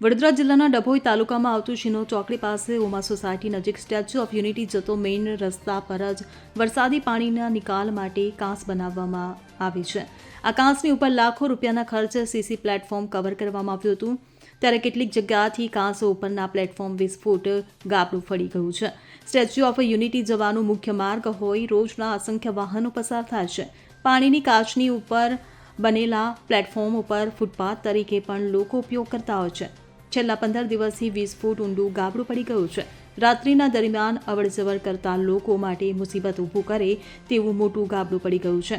વડોદરા જિલ્લાના ડભોઈ તાલુકામાં આવતું શિનો ચોકડી પાસે ઉમા સોસાયટી નજીક સ્ટેચ્યુ ઓફ યુનિટી જતો મેઇન રસ્તા પર જ વરસાદી પાણીના નિકાલ માટે કાંસ બનાવવામાં આવી છે. આ કાંસની ઉપર લાખો રૂપિયાના ખર્ચે સીસી પ્લેટફોર્મ કવર કરવામાં આવ્યું હતું. ત્યારે કેટલીક જગ્યાથી કાંસ ઉપરના પ્લેટફોર્મ વીસ ફૂટ ગાબડું ફળી ગયું છે. સ્ટેચ્યુ ઓફ યુનિટી જવાનું મુખ્ય માર્ગ હોય રોજના અસંખ્ય વાહનો પસાર થાય છે. પાણીની કાચની ઉપર બનેલા પ્લેટફોર્મ ઉપર ફૂટપાથ તરીકે પણ લોકો ઉપયોગ કરતા હોય છે. છેલ્લા પંદર દિવસથી વીસ ફૂટ ઊંડું ગાબડું પડી ગયું છે. રાત્રિના દરમિયાન અવરજવર કરતા લોકો માટે મુસીબત ઊભું કરે તેવું મોટું ગાબડું પડી ગયું છે.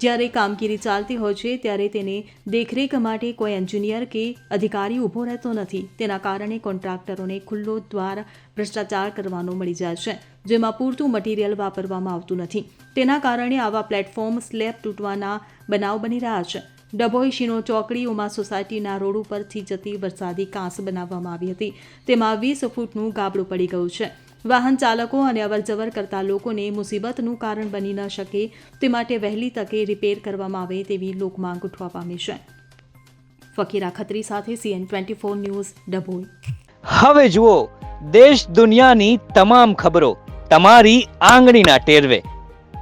જ્યારે કામગીરી ચાલતી હોય છે, ત્યારે તેને દેખરેખ માટે કોઈ એન્જિનિયર કે અધિકારી ઊભો રહેતો નથી. તેના કારણે કોન્ટ્રાક્ટરોને ખુલ્લો દ્વાર ભ્રષ્ટાચાર કરવાનો મળી જાય છે, જેમાં પૂરતું મટીરિયલ વાપરવામાં આવતું નથી. તેના કારણે આવા પ્લેટફોર્મ સ્લેબ તૂટવાના બનાવ બની રહ્યા છે. ડભોઈ શીનો ચોકડી ઉમા સોસાયટીના રોડ ઉપરથી જતી વરસાદી કાંસ બનાવવામાં આવી હતી. તેમાં વીસ ફૂટનું ગાબડું પડી ગયું છે. વાહન ચાલકો અને અવરજવર કરતા લોકોને મુસીબતનું કારણ બની ન શકે તે માટે વહેલી તકે રિપેર કરવામાં આવે તેવી લોકમાંગ ઉઠવા પામી છે. ફકીરા ખત્રી સાથે CN twenty four news, Dabhoi. હવે જુઓ, દેશ દુનિયાની તમામ ખબરો, તમારી આંગળીના ટેરવે.